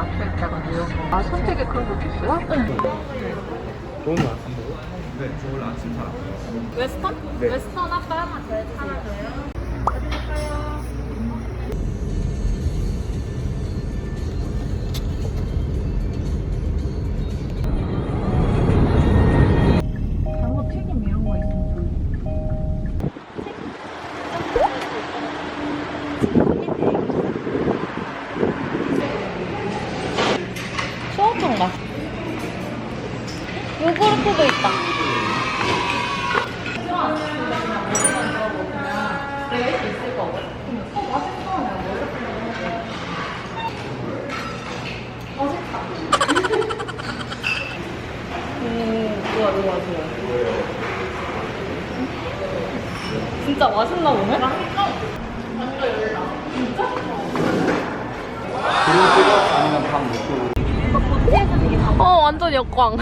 맞춰있다가 이런 아, 선택에 그런 것도 있어요? 네. 네. 좋은 거 같은데? 네, 좋은 아침 사람. 웨스턴? 네. 웨스턴 아빠 하나 더요 하나 더요. 엄청 맛있어. 요구르트도 있다. 음, 진짜 맛있나 보네? 완전 역광.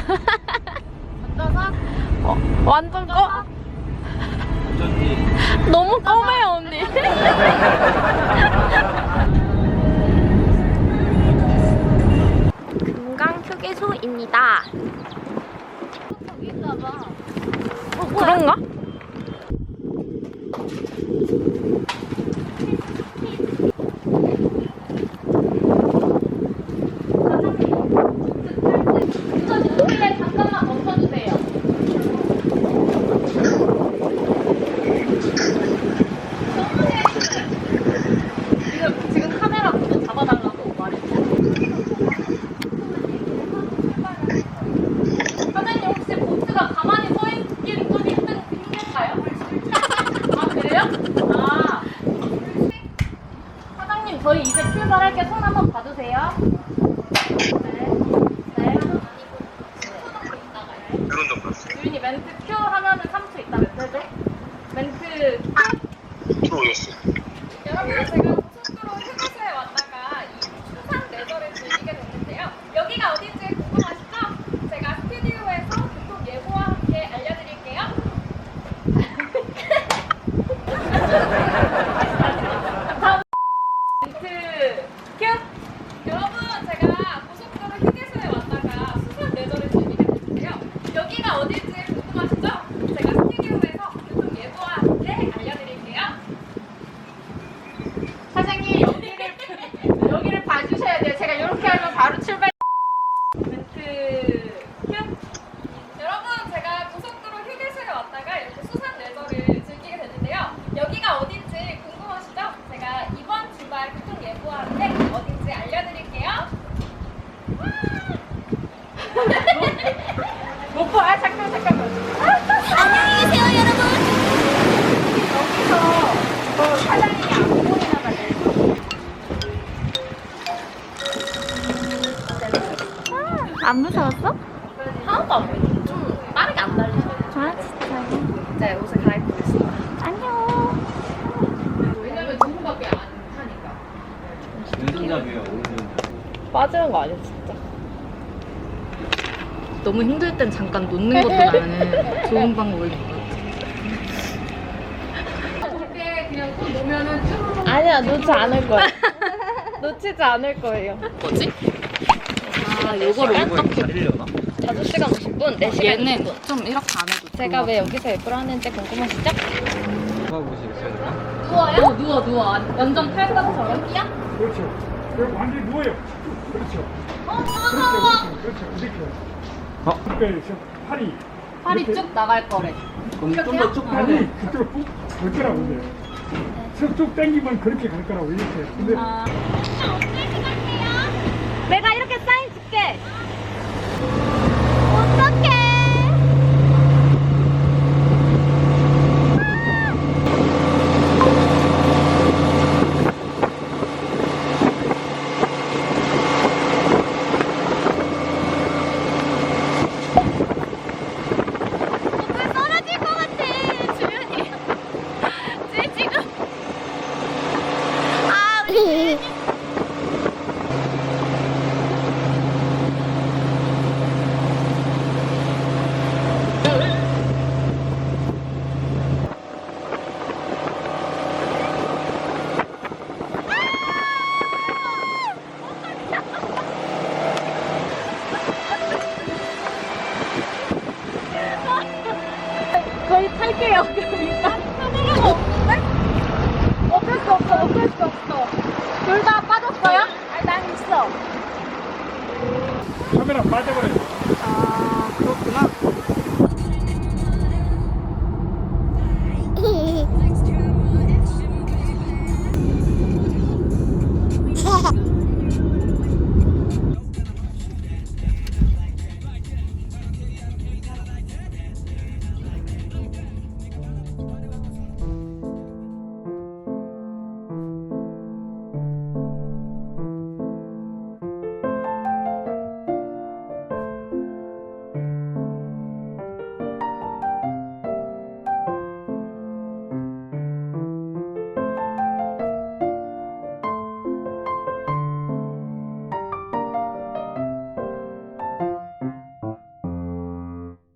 앉아서? 어, 완전 꺼? 너무 꺼매요, 언니. 금강 휴게소입니다. 그런가? 출발할게 손 한번 봐주세요. 네. 네. 그런 좀 봤어요. 유인이 멘트 Q 하면은 3초 있다 멘트 해줘. 멘트 Q. 예, 예. 프로였어. 여러분 지금 안 무서웠어? 하나도 안 보이네. 좀 빠르게 안 달리네. 아 진짜요? 옷을 갈아입고 안녕. 왜냐면 두 분밖에 안 타니까. 오른손잡이에요 오른손잡이 빠지는 거 아니야 진짜. 너무 힘들 땐 잠깐 놓는 것도 나는 좋은 방법일 것 같아. 그때 그냥 손 놓으면은 아니야 놓지 않을 거야. 놓치지 않을 거예요. 뭐지? 아, 요거를 어떻게 빌려나? 5시간 50분, 4시간 얘는 50분. 좀 이렇게 안 해도 제가 왜 여기서 예쁘라 하는지 궁금하시죠? 누워보시겠어요? 누워요? 어, 누워, 누워. 완전 탈각처럼. 여기야? 그렇죠. 그럼 완전 누워요. 그렇죠. 어, 그렇죠, 어, 그렇죠. 그렇죠. 그렇죠. 이렇게. 어? 그러니까 지금 팔이. 팔이 쭉 나갈 거래. 그럼 좀 더쭉 어. 팔이 그쪽으로 쭉 갈 거라고. 네. 쭉 당기면 그렇게 갈 거라고. 이렇게. 근데. 아. 할게요 그러니까 없을 수 없어 없을 수 없어. 둘 다 빠졌어요? 아니 난 있어. 카메라 빠져버려. 아 그렇구나.